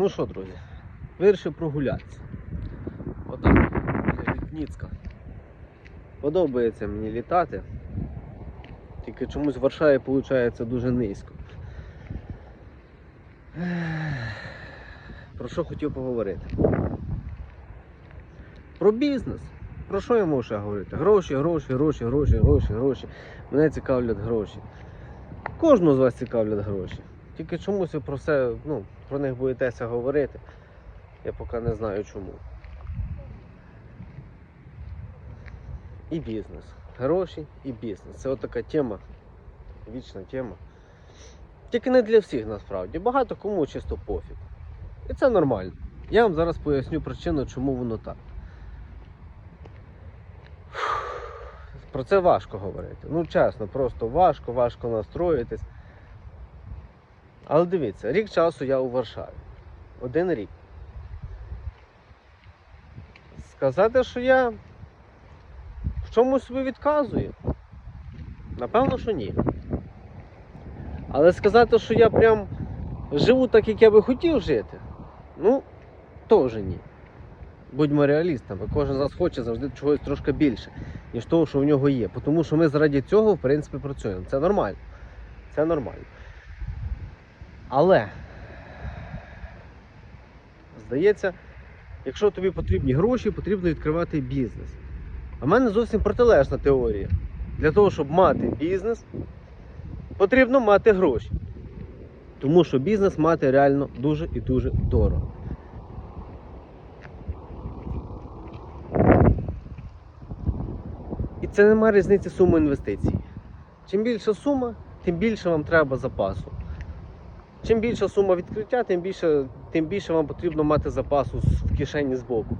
Ну що, друзі, вирішив прогулятися. Отак, від Ніцка. Подобається мені літати. Тільки чомусь в Варшаві виходить дуже низько. Про що хотів поговорити? Про бізнес. Про що я можу ще говорити? Гроші, гроші, гроші, гроші, гроші, гроші. Мене цікавлять гроші. Кожного з вас цікавлять гроші. Тільки чомусь ви про все, ну, про них боїтеся говорити. Я поки не знаю чому. І бізнес. Гроші і бізнес. Це от така тема. Вічна тема. Тільки не для всіх насправді. Багато кому чисто пофіг. І це нормально. Я вам зараз поясню причину, чому воно так. Про це важко говорити. Ну, чесно, просто важко, важко настроїтись. Але дивіться, рік часу я у Варшаві. Один рік. Сказати, що я в чомусь собі відказую? Напевно, що ні. Але сказати, що я прям живу так, як я би хотів жити, ну, теж ні. Будьмо реалістами, кожен з нас хоче завжди чогось трошки більше, ніж того, що в нього є. Тому що ми заради цього, в принципі, працюємо. Це нормально. Це нормально. Але, здається, якщо тобі потрібні гроші, потрібно відкривати бізнес. А в мене зовсім протилежна теорія. Для того, щоб мати бізнес, потрібно мати гроші. Тому що бізнес мати реально дуже і дуже дорого. І це немає різниці суми інвестицій. Чим більша сума, тим більше вам треба запасу. Чим більша сума відкриття, тим більше, тим більше вам потрібно мати запасу в кишені збоку.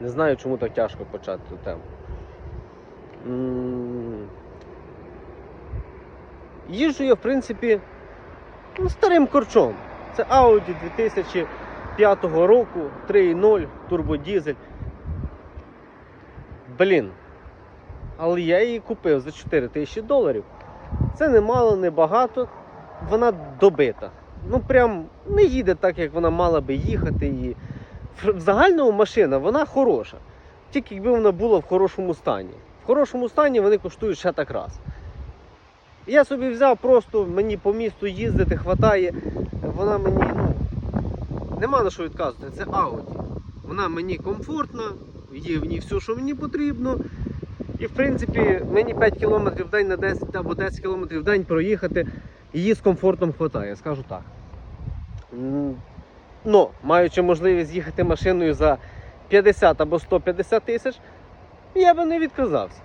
Не знаю, чому так тяжко почати цю тему. М, Їжджу я, в принципі, ну, старим корчом. Це Audi 2005 року, 3.0, турбодізель. Блін. Але я її купив за 4 тисячі доларів. Це не мало, не багато. Вона добита. Ну прям не їде так, як вона мала би їхати. І в загальному машина вона хороша. Тільки якби вона була в хорошому стані. В хорошому стані вони коштують ще так раз. Я собі взяв просто мені по місту їздити, хватає. Вона мені, ну, нема на що відказувати. Це Audi. Вона мені комфортна, є в ній все, що мені потрібно. І в принципі мені 5 км в день на 10 або 10 км в день проїхати, її з комфортом вистачає, скажу так. Ну, маючи можливість їхати машиною за 50 або 150 тисяч, я би не відказався.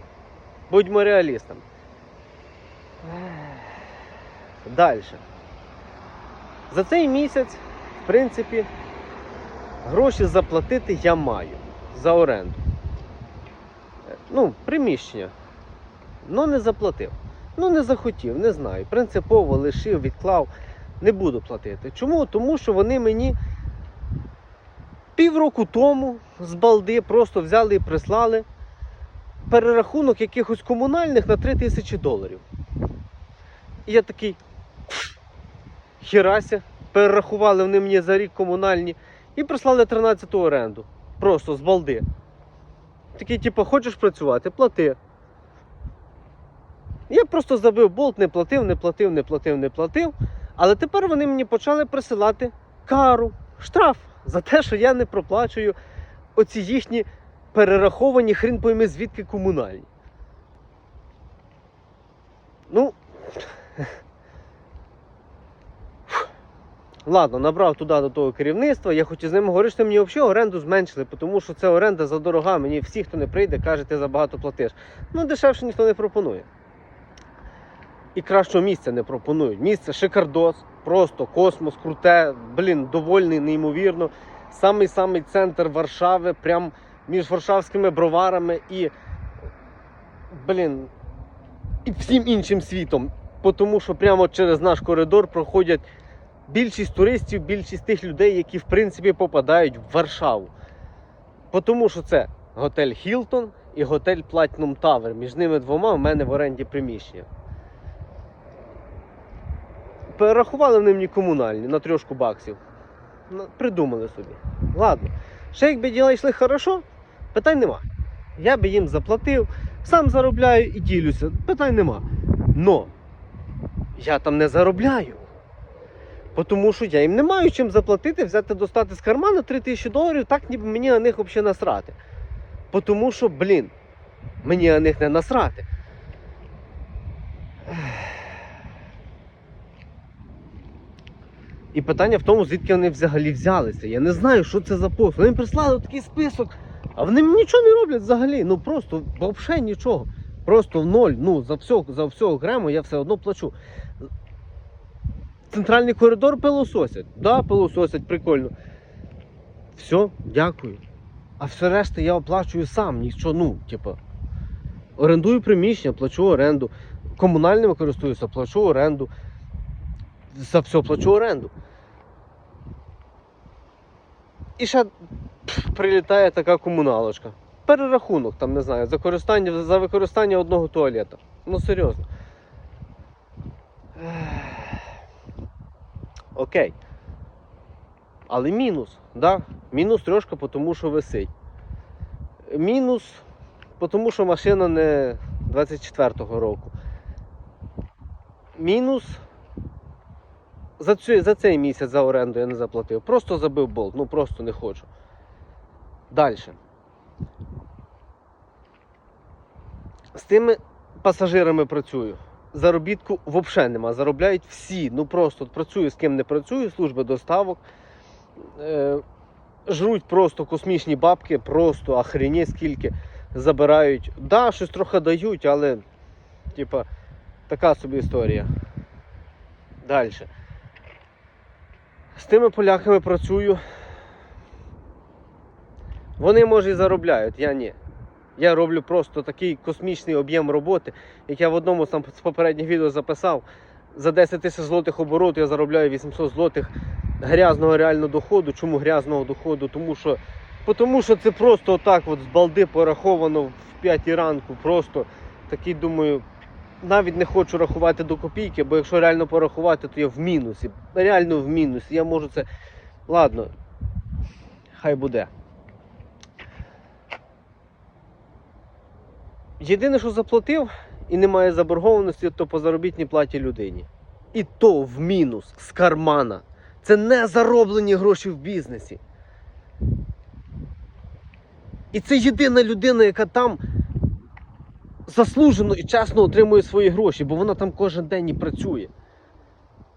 Будьмо реалістами. Далі. За цей місяць, в принципі, гроші заплатити я маю за оренду. Ну, приміщення. Ну, не заплатив. Ну, не захотів, не знаю. Принципово лишив, відклав, не буду платити. Чому? Тому що вони мені півроку тому з балди просто взяли і прислали перерахунок якихось комунальних на 3 тисячі доларів. І я такий. Херася, перерахували вони мені за рік комунальні і прислали 13 оренду. Просто з балди. Такий, типу, хочеш працювати, плати. Я просто забив болт, не платив, не платив, не платив, не платив. Але тепер вони мені почали присилати кару, штраф за те, що я не проплачую оці їхні перераховані хрін пойми звідки комунальні. Ну. Ладно, набрав туди до того керівництва. Я хотів з ними говорити, що мені взагалі оренду зменшили, тому що це оренда за дорога. Мені всі, хто не прийде, каже, ти забагато платиш. Ну, дешевше ніхто не пропонує. І кращого місця не пропонують. Місце шикардос, просто космос, круте, блін, довольний, неймовірно. Самий-самий центр Варшави, прям між Варшавськими броварами і, блін, і всім іншим світом. Тому що прямо через наш коридор проходять більшість туристів, більшість тих людей, які в принципі попадають в Варшаву. Тому що це готель Хілтон і готель Platinum Tower. Між ними двома в мене в оренді приміщення. Перерахували вони мені комунальні на трьошку баксів. Придумали собі. Ладно. Ще якби діла йшли хорошо, питань нема. Я би їм заплатив, сам заробляю і ділюся. Питань нема. Но я там не заробляю. Тому що я їм не маю чим заплатити, взяти достати з кармана 3 тисячі доларів, так ніби мені на них взагалі насрати. Тому що, блін, мені на них не насрати. І питання в тому, звідки вони взагалі взялися. Я не знаю, що це за пост. Вони прислали такий список, а вони нічого не роблять взагалі. Ну просто взагалі нічого. Просто в ноль. Ну, за все, за окремо я все одно плачу. Центральний коридор пилососять. Да, пилососять, прикольно. Все, дякую. А все решта я оплачую сам. Нічого, ну, типа. Орендую приміщення, плачу оренду. Комунальними користуюся, плачу оренду. За все плачу оренду. І ще прилітає така комуналочка. Перерахунок, там, не знаю, за, користання, за використання одного туалета. Ну серйозно. Окей. Але мінус, да? Мінус трошки, тому що висить. Мінус, тому що машина не 24-го року. Мінус. За, цю, за цей місяць за оренду я не заплатив. Просто забив болт. Ну просто не хочу. Далі. З тими пасажирами працюю. Заробітку взагалі нема. Заробляють всі. Ну просто от працюю з ким не працюю, служби доставок. Е, жруть просто космічні бабки, просто охренеть скільки забирають. Да, щось трохи дають, але типа така собі історія. Далі. З тими поляками працюю. Вони може і заробляють, я ні. Я роблю просто такий космічний об'єм роботи, як я в одному там з попередніх відео записав. За 10 тисяч злотих обороту я заробляю 800 злотих грязного реального доходу. Чому грязного доходу? Тому що, тому що це просто отак от з балди пораховано в 5 ранку. Просто такий думаю, навіть не хочу рахувати до копійки, бо якщо реально порахувати, то я в мінусі. Реально в мінусі. Я можу це. Ладно, хай буде. Єдине, що заплатив і немає заборгованості, то по заробітній платі людині. І то в мінус з кармана. Це не зароблені гроші в бізнесі. І це єдина людина, яка там заслужено і чесно отримує свої гроші, бо вона там кожен день і працює.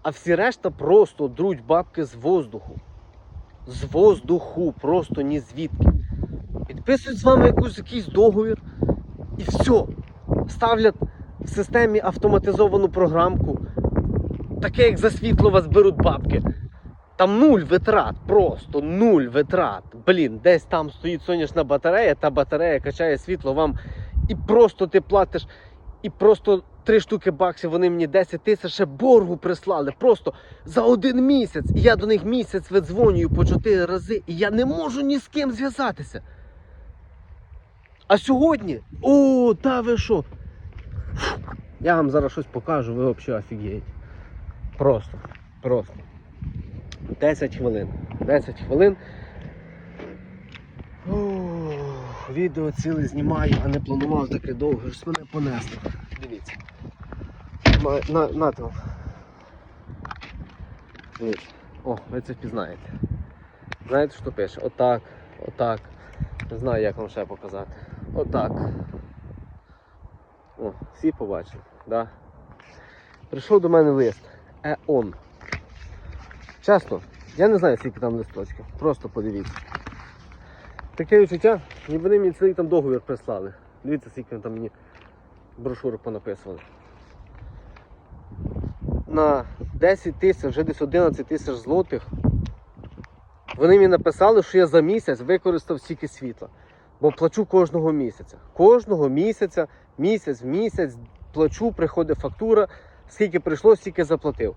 А всі решта просто друуть бабки з воздуху. З воздуху, просто ні звідки. Підписують з вами якусь, якийсь договір і все. Ставлять в системі автоматизовану програмку. Таке, як за світло вас беруть бабки. Там нуль витрат, просто нуль витрат. Блін, десь там стоїть сонячна батарея, та батарея качає світло вам. І просто ти платиш, і просто три штуки баксів, вони мені 10 тисяч ще боргу прислали. Просто за один місяць. І я до них місяць видзвонюю по 4 рази, і я не можу ні з ким зв'язатися. А сьогодні, о, та ви що? Я вам зараз щось покажу, ви взагалі офігієте. Просто, просто. 10 хвилин. 10 хвилин. Ух, відео ціле знімаю, а не планував таке довго, ж мене понесло. Дивіться. На, нате вам. Дивіться. О, ви це впізнаєте. Знаєте, що пише? Отак, отак. Не знаю, як вам ще показати. Отак. О, всі побачили, да? Прийшов до мене лист. ЕОН. Чесно, я не знаю, скільки там листочків. Просто подивіться. Таке відчуття, ніби вони мені цілий там договір прислали. Дивіться, скільки там мені брошури понаписували. На 10 тисяч, вже десь 11 тисяч злотих. Вони мені написали, що я за місяць використав стільки світла. Бо плачу кожного місяця. Кожного місяця, місяць в місяць плачу, приходить фактура, скільки прийшло, стільки заплатив.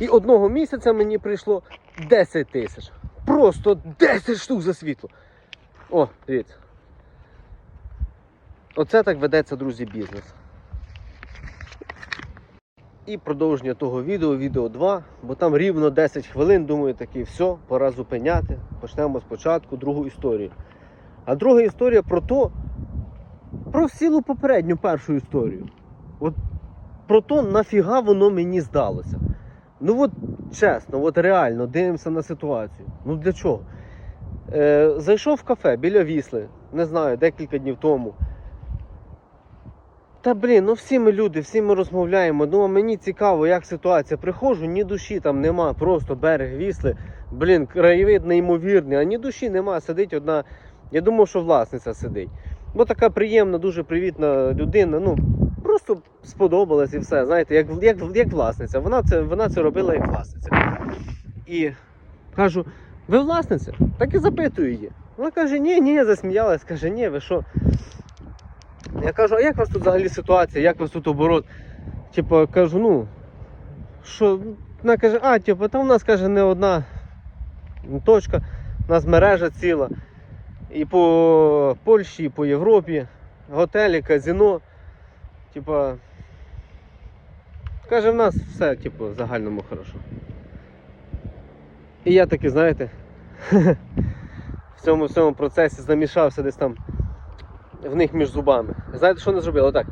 І одного місяця мені прийшло 10 тисяч. Просто 10 штук за світло. О, дивіться. Оце так ведеться, друзі, бізнес. І продовження того відео, відео 2, бо там рівно 10 хвилин, думаю, таки, все, пора зупиняти. Почнемо спочатку другу історію. А друга історія про то, про цілу попередню першу історію. От про то, нафіга воно мені здалося. Ну от чесно, от реально дивимося на ситуацію. Ну для чого? Е, зайшов в кафе біля Вісли, не знаю, декілька днів тому. Та блін, ну всі ми люди, всі ми розмовляємо. Ну а мені цікаво, як ситуація. Приходжу, ні душі там нема, просто берег вісли. Блін, краєвид неймовірний, а ні душі нема. Сидить одна. Я думав, що власниця сидить. Бо така приємна, дуже привітна людина. Ну просто сподобалась і все. Знаєте, як, як, як власниця. Вона це, вона це робила як власниця. І кажу: ви власниця? Так і запитую її. Вона каже, ні, ні, засміялась, каже, ні, ви що? Я кажу, а як у вас тут взагалі ситуація, як у вас тут оборот? Типу, кажу, ну, що, вона каже, а, типу, там у нас каже не одна точка, у нас мережа ціла. І по Польщі, і по Європі, готелі, казино. Типа, каже, в нас все, типу, в загальному хорошо. І я таки, знаєте, в цьому всьому процесі замішався десь там в них між зубами. Знаєте, що вони зробили? Отак.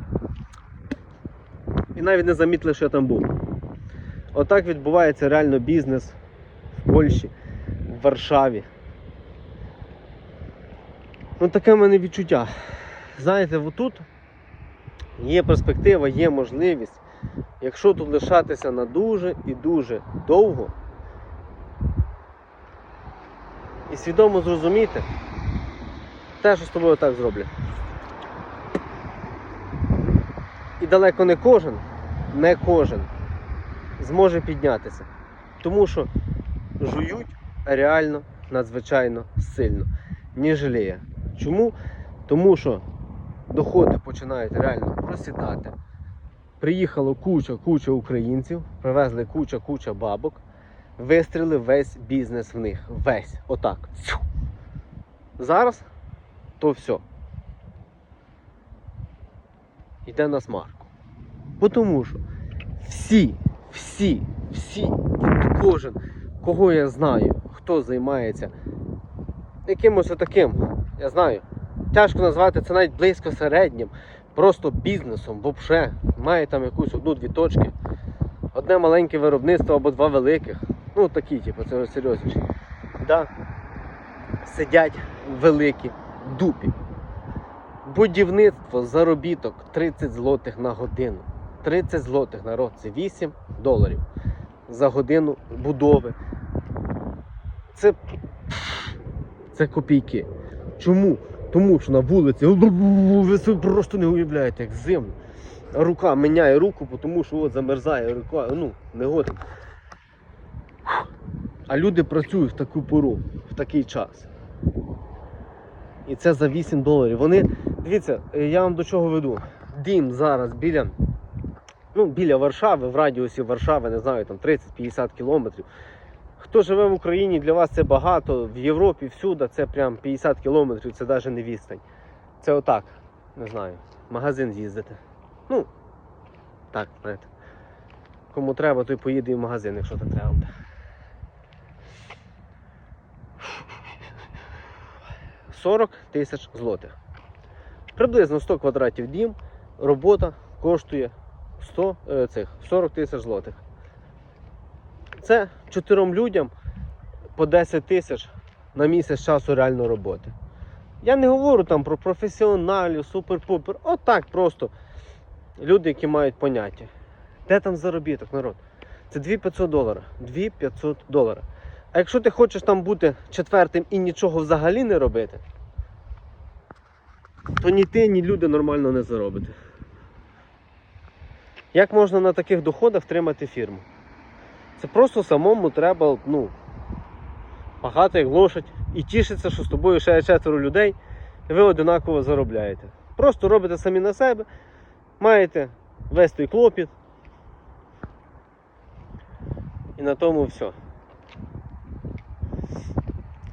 І навіть не замітили, що я там був. Отак відбувається реально бізнес в Польщі, в Варшаві. Ну таке в мене відчуття. Знаєте, отут є перспектива, є можливість, якщо тут лишатися на дуже і дуже довго і свідомо зрозуміти те, що з тобою так зроблять. І далеко не кожен, не кожен зможе піднятися. Тому що жують реально надзвичайно сильно. Не жаліє. Чому? Тому що доходи починають реально просідати. Приїхало куча, куча українців, привезли куча, куча бабок, вистріли весь бізнес в них. Весь. Отак. Зараз то все. Йде на смарку. Тому що всі, всі, всі, кожен, кого я знаю, хто займається якимось отаким, я знаю, тяжко назвати це навіть близько середнім, просто бізнесом, взагалі, має там якусь одну-дві точки, одне маленьке виробництво або два великих. Ну такі, типу, це серйозніше. Да. Сидять великі дупі. Будівництво, заробіток 30 злотих на годину. 30 злотих народ це 8 доларів за годину будови. Це, це копійки. Чому? Тому що на вулиці ви собі просто не уявляєте, як зимно. Рука міняє руку, тому що от замерзає рука, ну, не годин. А люди працюють в таку пору, в такий час. І це за 8 доларів. Вони, дивіться, я вам до чого веду. Дім зараз біля, ну, біля Варшави, в радіусі Варшави, не знаю, там 30-50 кілометрів. Хто живе в Україні, для вас це багато, в Європі всюди це прям 50 кілометрів, це навіть не відстань. Це отак, не знаю, магазин з'їздити. Ну, так, знаєте. Кому треба, той поїде і в магазин, якщо так треба буде. – 40 тисяч злотих. Приблизно 100 квадратів дім, робота коштує 100, е, цих, 40 тисяч злотих. Це чотирьом людям по 10 тисяч на місяць часу реально роботи. Я не говорю там про професіоналів, супер-пупер. Отак просто люди, які мають поняття. Де там заробіток, народ? Це 2500 доларів. 2500 доларів. А якщо ти хочеш там бути четвертим і нічого взагалі не робити, то ні ти, ні люди нормально не заробите. Як можна на таких доходах втримати фірму? Це просто самому треба, ну, пахати як лошадь і тішитися, що з тобою ще четверо людей, і ви одинаково заробляєте. Просто робите самі на себе, маєте весь той клопіт. І на тому все.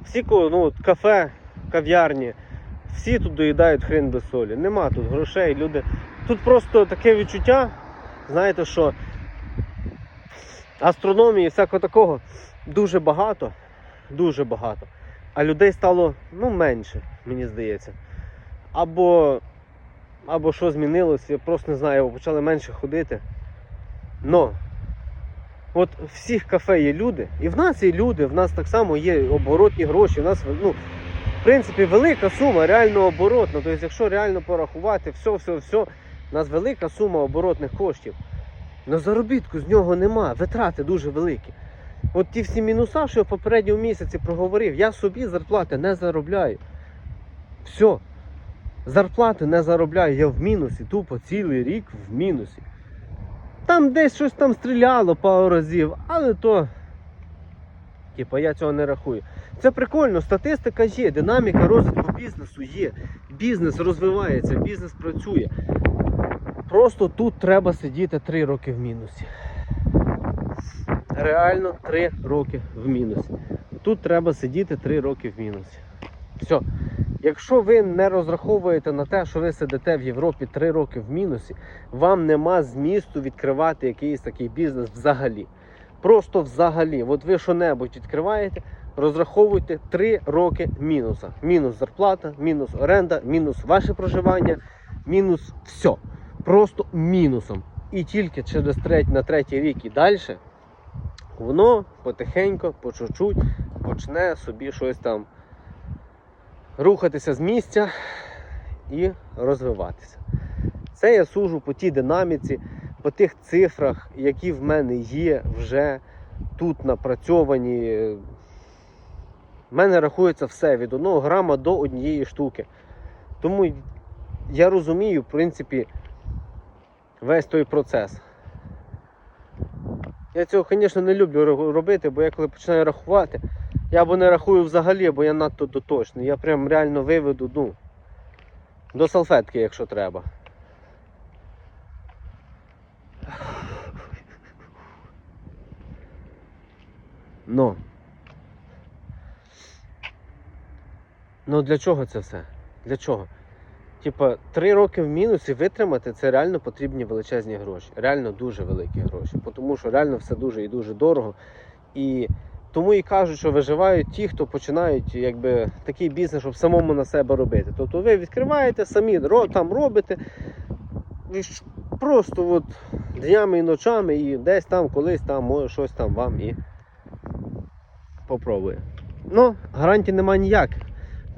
Всі ну, кафе, кав'ярні, всі тут доїдають хрен без солі. Нема тут грошей, люди. Тут просто таке відчуття, знаєте, що астрономії, всякого такого дуже багато, дуже багато. А людей стало ну, менше, мені здається. Або, або що змінилося, я просто не знаю, або почали менше ходити. Но от в всіх кафе є люди, і в нас є люди, в нас так само є оборотні гроші, в нас ну, в принципі велика сума реально оборотна. Тобто, якщо реально порахувати, все, все, все, у нас велика сума оборотних коштів. На заробітку з нього нема, витрати дуже великі. От ті всі мінуса, що я в попередньому місяці проговорив, я собі зарплати не заробляю. Все. Зарплати не заробляю, я в мінусі, тупо цілий рік в мінусі. Там десь щось там стріляло пару разів, але то. Типа я цього не рахую. Це прикольно, статистика є, динаміка розвитку бізнесу є. Бізнес розвивається, бізнес працює. Просто тут треба сидіти 3 роки в мінусі. Реально 3 роки в мінусі. Тут треба сидіти 3 роки в мінусі. Все. Якщо ви не розраховуєте на те, що ви сидите в Європі 3 роки в мінусі, вам нема змісту відкривати якийсь такий бізнес взагалі. Просто взагалі. От ви що-небудь відкриваєте, розраховуйте 3 роки мінуса. Мінус зарплата, мінус оренда, мінус ваше проживання, мінус все. Просто мінусом. І тільки через треть, на третій рік і далі воно потихеньку, по чуть-чуть почне собі щось там рухатися з місця і розвиватися. Це я сужу по тій динаміці, по тих цифрах, які в мене є вже тут напрацьовані. В мене рахується все від 1 грама до однієї штуки. Тому я розумію, в принципі, весь той процес. Я цього, звісно, не люблю робити, бо я коли починаю рахувати, я або не рахую взагалі, бо я надто доточний. Я прям реально виведу, ну, до салфетки, якщо треба. Ну. Ну для чого це все? Для чого? Типа, три роки в мінусі витримати це реально потрібні величезні гроші. Реально дуже великі гроші. Тому що реально все дуже і дуже дорого. І тому і кажуть, що виживають ті, хто починають якби, такий бізнес, щоб самому на себе робити. Тобто ви відкриваєте, самі там робите. І просто от днями і ночами, і десь там, колись там, може щось там вам і попробує. Ну, гарантій немає ніяких.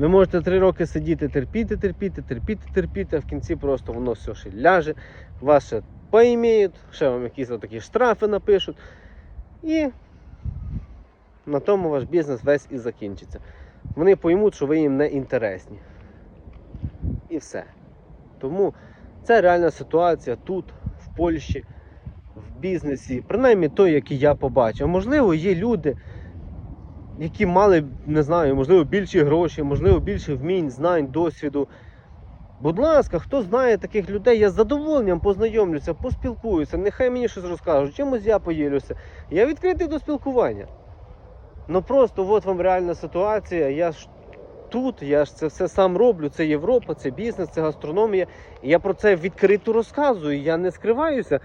Ви можете три роки сидіти, терпіти, терпіти, терпіти, терпіти, а в кінці просто воно все ще ляже, вас ще поіміють, ще вам якісь такі штрафи напишуть. І на тому ваш бізнес весь і закінчиться. Вони поймуть, що ви їм не інтересні. І все. Тому це реальна ситуація тут, в Польщі, в бізнесі, принаймні той, який я побачив. Можливо, є люди, які мали, не знаю, можливо, більші гроші, можливо, більше вмінь, знань, досвіду. Будь ласка, хто знає таких людей, я з задоволенням познайомлюся, поспілкуюся, нехай мені щось розкажуть, чимось я поділюся. Я відкритий до спілкування. Ну просто от вам реальна ситуація. Я ж тут, я ж це все сам роблю. Це Європа, це бізнес, це гастрономія. І я про це відкрито розказую. Я не скриваюся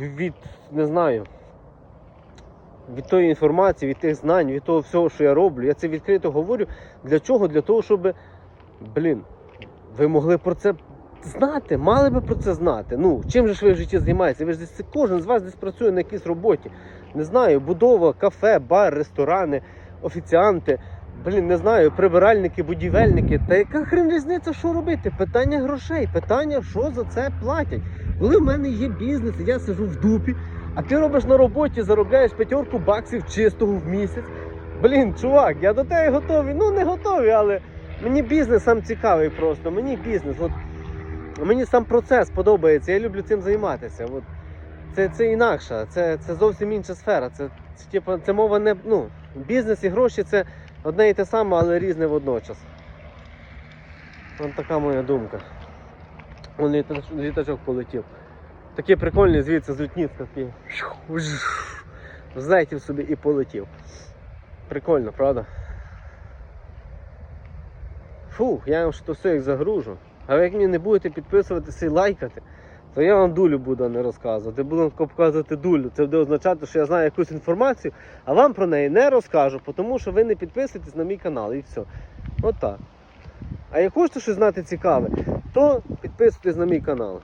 від, не знаю, від тої інформації, від тих знань, від того всього, що я роблю. Я це відкрито говорю. Для чого? Для того, щоб, блін, ви могли про це знати, мали би про це знати. Ну, чим же ж ви в житті займаєтеся? Ви ж десь кожен з вас десь працює на якійсь роботі. Не знаю, будова, кафе, бар, ресторани, офіціанти. Блін, не знаю, прибиральники, будівельники. Та яка хрен різниця, що робити? Питання грошей, питання, що за це платять. Коли в мене є бізнес, я сижу в дупі, а ти робиш на роботі, заробляєш п'ятерку баксів чистого в місяць. Блін, чувак, я до тебе готовий. Ну не готовий, але мені бізнес сам цікавий просто. Мені бізнес. От, мені сам процес подобається, я люблю цим займатися. От, це, це інакша, це, це зовсім інша сфера. Це, це, типу, це мова не. Ну, бізнес і гроші це одне і те саме, але різне водночас. Ось така моя думка. Вон літачок полетів. Такий прикольний звідси з Лютніцька такий. Злетів собі і полетів. Прикольно, правда? Фух, я вам що все як загружу. А ви як мені не будете підписуватися і лайкати, То я вам дулю буду не розказувати. Буду вам показувати дулю. Це буде означати, що я знаю якусь інформацію, а вам про неї не розкажу, тому що ви не підписуєтесь на мій канал і все. Отак. А як хочете щось знати цікаве, то підписуйтесь на мій канал.